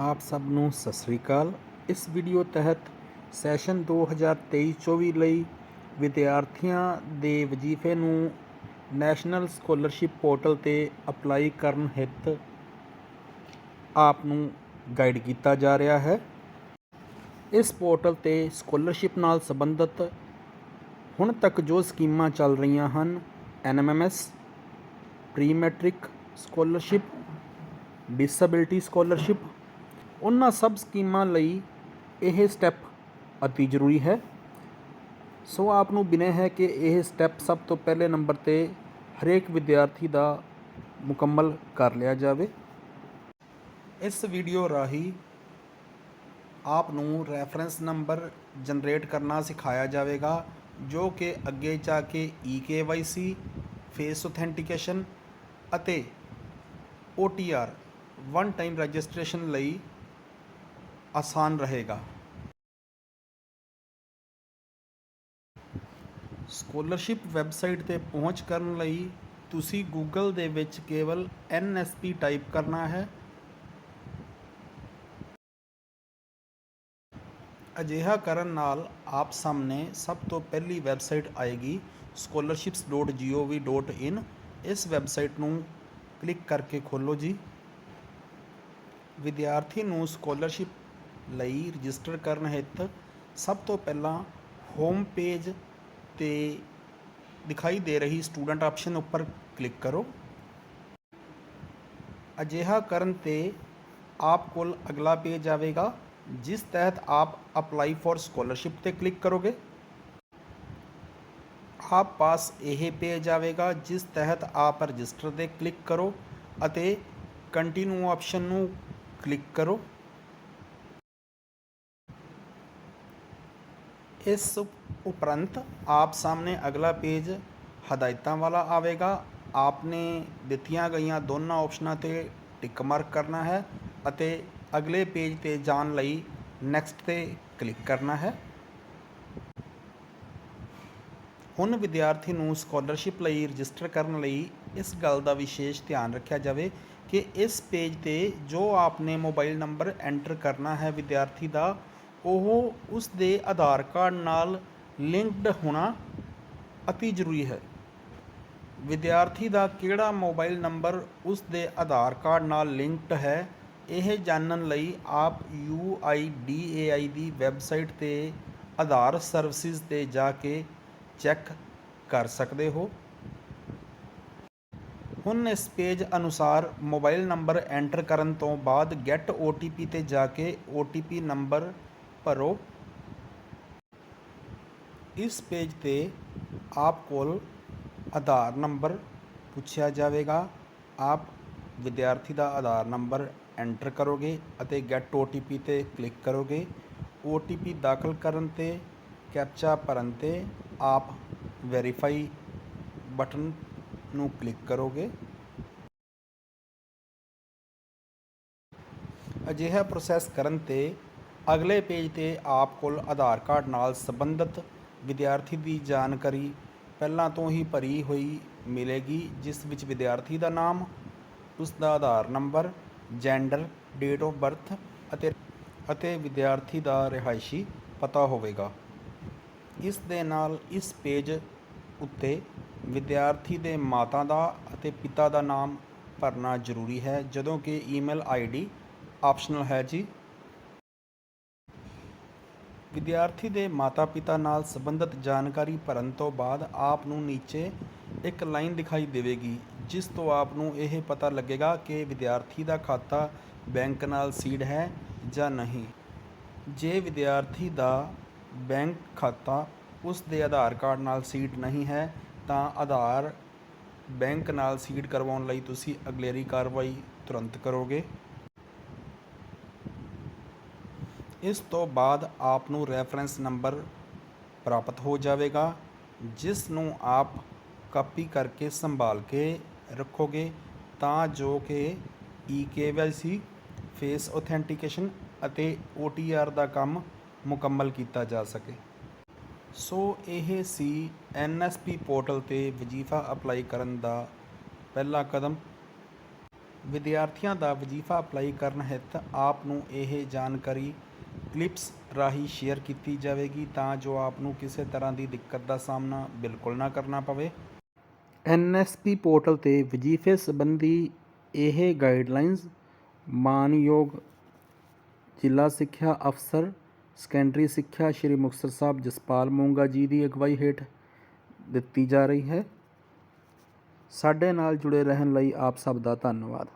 ਆਪ ਸਭ ਨੂੰ ਸਤਿ ਸ੍ਰੀ ਅਕਾਲ। ਇਸ ਵੀਡੀਓ ਤਹਿਤ ਸੈਸ਼ਨ 2023-24 ਲਈ ਵਿਦਿਆਰਥੀਆਂ ਦੇ ਵਜ਼ੀਫੇ ਨੂੰ ਨੈਸ਼ਨਲ ਸਕਾਲਰਸ਼ਿਪ ਪੋਰਟਲ ਤੇ ਅਪਲਾਈ ਕਰਨ ਹਿੱਤ ਆਪ ਨੂੰ ਗਾਈਡ ਕੀਤਾ ਜਾ ਰਿਹਾ ਹੈ। ਇਸ ਪੋਰਟਲ ਤੇ ਸਕਾਲਰਸ਼ਿਪ ਨਾਲ ਸੰਬੰਧਿਤ ਹੁਣ ਤੱਕ ਜੋ ਸਕੀਮਾਂ ਚੱਲ ਰਹੀਆਂ ਹਨ NMMS pre matric scholarship, disability scholarship ਉਹਨਾਂ ਸਭ ਸਕੀਮਾਂ ਲਈ ਇਹ ਸਟੈਪ ਅਤੀ ਜ਼ਰੂਰੀ ਹੈ। ਸੋ ਆਪ ਨੂੰ ਬਿਨੈ ਹੈ ਕਿ ਇਹ ਸਟੈਪ ਸਭ ਤੋਂ ਪਹਿਲੇ ਨੰਬਰ ਤੇ ਹਰੇਕ ਵਿਦਿਆਰਥੀ ਦਾ ਮੁਕੰਮਲ ਕਰ ਲਿਆ ਜਾਵੇ। ਇਸ ਵੀਡੀਓ ਰਾਹੀਂ ਆਪ ਨੂੰ ਰੈਫਰੈਂਸ ਨੰਬਰ ਜਨਰੇਟ ਕਰਨਾ ਸਿਖਾਇਆ ਜਾਵੇਗਾ, ਜੋ ਕਿ ਅੱਗੇ ਜਾ ਕੇ EKYC ਫੇਸ ਆਥੈਂਟੀਕੇਸ਼ਨ ਅਤੇ OTR ਵਨ ਟਾਈਮ ਰਜਿਸਟ੍ਰੇਸ਼ਨ ਲਈ ਆਸਾਨ ਰਹੇਗਾ। ਸਕਾਲਰਸ਼ਿਪ ਵੈਬਸਾਈਟ ਤੇ ਪਹੁੰਚ ਕਰਨ ਲਈ ਤੁਸੀਂ ਗੂਗਲ ਦੇ ਵਿੱਚ ਕੇਵਲ NSP ਟਾਈਪ ਕਰਨਾ ਹੈ। ਅਜਿਹਾ ਕਰਨ ਨਾਲ ਆਪ ਸਾਹਮਣੇ ਸਭ ਤੋਂ ਪਹਿਲੀ ਵੈਬਸਾਈਟ ਆਏਗੀ scholarships.gov.in ਇਸ ਵੈਬਸਾਈਟ ਨੂੰ ਕਲਿੱਕ ਕਰਕੇ ਖੋਲੋ ਜੀ। ਵਿਦਿਆਰਥੀ ਨੂੰ ਸਕਾਲਰਸ਼ਿਪ ਲਈ ਰਜਿਸਟਰ ਕਰਨ ਹਿੱਤ ਸਭ ਤੋਂ ਪਹਿਲਾਂ ਹੋਮ ਪੇਜ ਤੇ ਦਿਖਾਈ ਦੇ ਰਹੀ ਸਟੂਡੈਂਟ ਆਪਸ਼ਨ ਉੱਪਰ ਕਲਿੱਕ ਕਰੋ। ਅਜਿਹਾ ਕਰਨ ਤੇ ਆਪ ਕੋਲ ਅਗਲਾ ਪੇਜ ਆਵੇਗਾ, ਜਿਸ ਤਹਿਤ ਆਪ ਅਪਲਾਈ ਫॉर ਸਕਾਲਰਸ਼ਿਪ ਤੇ ਕਲਿੱਕ ਕਰੋਗੇ। ਆਪ ਪਾਸ ਇਹ ਪੇਜ ਆਵੇਗਾ, ਜਿਸ ਤਹਿਤ ਆਪ ਰਜਿਸਟਰ ਤੇ ਕਲਿੱਕ ਕਰੋ ਅਤੇ ਕੰਟੀਨਿਊ ਆਪਸ਼ਨ ਨੂੰ ਕਲਿੱਕ ਕਰੋ। ਇਸ ਉਪਰੰਤ ਆਪ ਸਾਹਮਣੇ ਅਗਲਾ ਪੇਜ ਹਦਾਇਤਾਂ ਵਾਲਾ ਆਵੇਗਾ। ਆਪਨੇ ਦਿੱਤੀਆਂ ਗਈਆਂ ਦੋਨਾਂ ਆਪਸ਼ਨਾਂ ਤੇ ਟਿਕ ਮਾਰਕ ਕਰਨਾ ਹੈ ਅਤੇ ਅਗਲੇ ਪੇਜ ਤੇ ਜਾਣ ਲਈ ਨੈਕਸਟ ਤੇ ਕਲਿੱਕ ਕਰਨਾ ਹੈ। ਹੁਣ ਵਿਦਿਆਰਥੀ ਨੂੰ ਸਕਾਲਰਸ਼ਿਪ ਲਈ ਰਜਿਸਟਰ ਕਰਨ ਲਈ ਇਸ ਗੱਲ ਦਾ ਵਿਸ਼ੇਸ਼ ਧਿਆਨ ਰੱਖਿਆ ਜਾਵੇ ਕਿ ਇਸ ਪੇਜ ਤੇ ਜੋ ਆਪਨੇ ਮੋਬਾਈਲ ਨੰਬਰ ਐਂਟਰ ਕਰਨਾ ਹੈ ਵਿਦਿਆਰਥੀ ਦਾ ਉਹ ਉਸ ਦੇ ਆਧਾਰ ਕਾਰਡ ਨਾਲ ਲਿੰਕਡ ਹੋਣਾ ਅਤੀ ਜ਼ਰੂਰੀ ਹੈ। ਵਿਦਿਆਰਥੀ ਦਾ ਕਿਹੜਾ ਮੋਬਾਈਲ ਨੰਬਰ ਉਸ ਦੇ ਆਧਾਰ ਕਾਰਡ ਨਾਲ ਲਿੰਕਡ ਹੈ, ਇਹ ਜਾਣਨ ਲਈ ਆਪ UIDAI ਦੀ ਵੈਬਸਾਈਟ ਤੇ ਆਧਾਰ ਸਰਵਿਸਿਜ਼ ਤੇ ਜਾ ਕੇ ਚੈੱਕ ਕਰ ਸਕਦੇ ਹੋ। ਹੁਣ ਇਸ ਪੇਜ ਅਨੁਸਾਰ ਮੋਬਾਈਲ ਨੰਬਰ ਐਂਟਰ ਕਰਨ ਤੋਂ ਬਾਅਦ ਗੈਟ OTP ਤੇ ਜਾ ਕੇ OTP ਨੰਬਰ ਭਰੋ। ਇਸ ਪੇਜ ਤੇ ਆਪ ਕੋਲ ਆਧਾਰ ਨੰਬਰ ਪੁੱਛਿਆ ਜਾਵੇਗਾ। ਆਪ ਵਿਦਿਆਰਥੀ ਦਾ ਆਧਾਰ ਨੰਬਰ ਐਂਟਰ ਕਰੋਗੇ ਅਤੇ ਗੈਟ OTP ਤੇ ਕਲਿੱਕ ਕਰੋਗੇ। OTP ਦਾਖਲ ਕਰਨ ਤੇ, ਕੈਪਚਾ ਭਰਨ ਤੇ ਆਪ ਵੈਰੀਫਾਈ ਬਟਨ ਨੂੰ ਕਲਿੱਕ ਕਰੋਗੇ। ਅਜਿਹਾ ਪ੍ਰੋਸੈਸ ਕਰਨ ਤੇ ਅਗਲੇ ਪੇਜ ਤੇ ਆਪ ਕੋਲ ਆਧਾਰ ਕਾਰਡ ਨਾਲ ਸੰਬੰਧਿਤ ਵਿਦਿਆਰਥੀ ਦੀ ਜਾਣਕਾਰੀ ਪਹਿਲਾਂ ਤੋਂ ਹੀ ਭਰੀ ਹੋਈ ਮਿਲੇਗੀ, ਜਿਸ ਵਿੱਚ ਵਿਦਿਆਰਥੀ ਦਾ ਨਾਮ, ਉਸ ਦਾ Aadhaar number gender date of birth ਅਤੇ ਅਤੇ ਵਿਦਿਆਰਥੀ ਦਾ ਰਿਹਾਇਸ਼ੀ ਪਤਾ ਹੋਵੇਗਾ। ਇਸ ਦੇ ਨਾਲ ਇਸ ਪੇਜ ਉੱਤੇ ਵਿਦਿਆਰਥੀ ਦੇ ਮਾਤਾ ਦਾ ਅਤੇ ਪਿਤਾ ਦਾ ਨਾਮ ਭਰਨਾ ਜ਼ਰੂਰੀ ਹੈ, ਜਦੋਂ ਕਿ ਈਮੇਲ ਆਈਡੀ ਆਪਸ਼ਨਲ ਹੈ ਜੀ। ਵਿਦਿਆਰਥੀ ਦੇ ਮਾਤਾ-ਪਿਤਾ ਨਾਲ ਸੰਬੰਧਿਤ ਜਾਣਕਾਰੀ ਭਰਨ ਤੋਂ ਬਾਅਦ ਆਪ ਨੂੰ ਨੀਚੇ ਇੱਕ ਲਾਈਨ ਦਿਖਾਈ ਦੇਵੇਗੀ, ਜਿਸ ਤੋਂ ਆਪ ਨੂੰ ਇਹ ਪਤਾ ਲੱਗੇਗਾ ਕਿ ਵਿਦਿਆਰਥੀ ਦਾ ਖਾਤਾ ਬੈਂਕ ਨਾਲ ਸੀਡ ਹੈ ਜਾਂ ਨਹੀਂ। ਜੇ ਵਿਦਿਆਰਥੀ ਦਾ ਬੈਂਕ ਖਾਤਾ ਉਸ ਦੇ ਆਧਾਰ ਕਾਰਡ ਨਾਲ ਸੀਡ ਨਹੀਂ ਹੈ, ਤਾਂ ਆਧਾਰ ਬੈਂਕ ਨਾਲ ਸੀਡ ਕਰਵਾਉਣ ਲਈ ਤੁਸੀਂ ਅਗਲੇਰੀ ਕਾਰਵਾਈ ਤੁਰੰਤ ਕਰੋਗੇ। ਇਸ ਤੋਂ ਬਾਅਦ ਆਪ ਨੂੰ ਰੈਫਰੈਂਸ ਨੰਬਰ ਪ੍ਰਾਪਤ ਹੋ ਜਾਵੇਗਾ, ਜਿਸ ਨੂੰ ਆਪ ਕਾਪੀ ਕਰਕੇ ਸੰਭਾਲ ਕੇ ਰੱਖੋਗੇ, ਤਾਂ ਜੋ ਕਿ EKYC ਫੇਸ ਆਥੈਂਟੀਕੇਸ਼ਨ ਅਤੇ OTR ਦਾ ਕੰਮ ਮੁਕੰਮਲ ਕੀਤਾ ਜਾ ਸਕੇ। ਸੋ ਇਹ ਸੀ NSP ਪੋਰਟਲ ਤੇ ਵਜ਼ੀਫਾ ਅਪਲਾਈ ਕਰਨ ਦਾ ਪਹਿਲਾ ਕਦਮ। ਵਿਦਿਆਰਥੀਆਂ ਦਾ ਵਜ਼ੀਫਾ ਅਪਲਾਈ ਕਰਨ ਹਿੱਤ ਆਪ ਨੂੰ ਇਹ ਜਾਣਕਾਰੀ ਕਲਿੱਪਸ ਰਾਹੀਂ ਸ਼ੇਅਰ ਕੀਤੀ ਜਾਵੇਗੀ ਤਾਂ ਜੋ ਆਪ ਨੂੰ ਕਿਸੇ ਤਰ੍ਹਾਂ ਦੀ ਦਿੱਕਤ ਦਾ ਸਾਹਮਣਾ ਬਿਲਕੁਲ ਨਾ ਕਰਨਾ ਪਵੇ। ਐਨਐਸਪੀ ਪੋਰਟਲ ਤੇ ਵਜ਼ੀਫੇ ਸੰਬੰਧੀ ਇਹ ਗਾਈਡਲਾਈਨਸ ਮਾਨਯੋਗ ਜ਼ਿਲ੍ਹਾ ਸਿੱਖਿਆ ਅਫਸਰ ਸੈਕੰਡਰੀ ਸਿੱਖਿਆ ਸ਼੍ਰੀ ਮੁਕਤਸਰ ਸਾਹਿਬ ਜਸਪਾਲ ਮੋਂਗਾ ਜੀ ਦੀ ਅਗਵਾਈ ਹੇਠ ਦਿੱਤੀ ਜਾ ਰਹੀ ਹੈ। ਸਾਡੇ ਨਾਲ ਜੁੜੇ ਰਹਿਣ ਲਈ ਆਪ ਸਭ ਦਾ ਧੰਨਵਾਦ।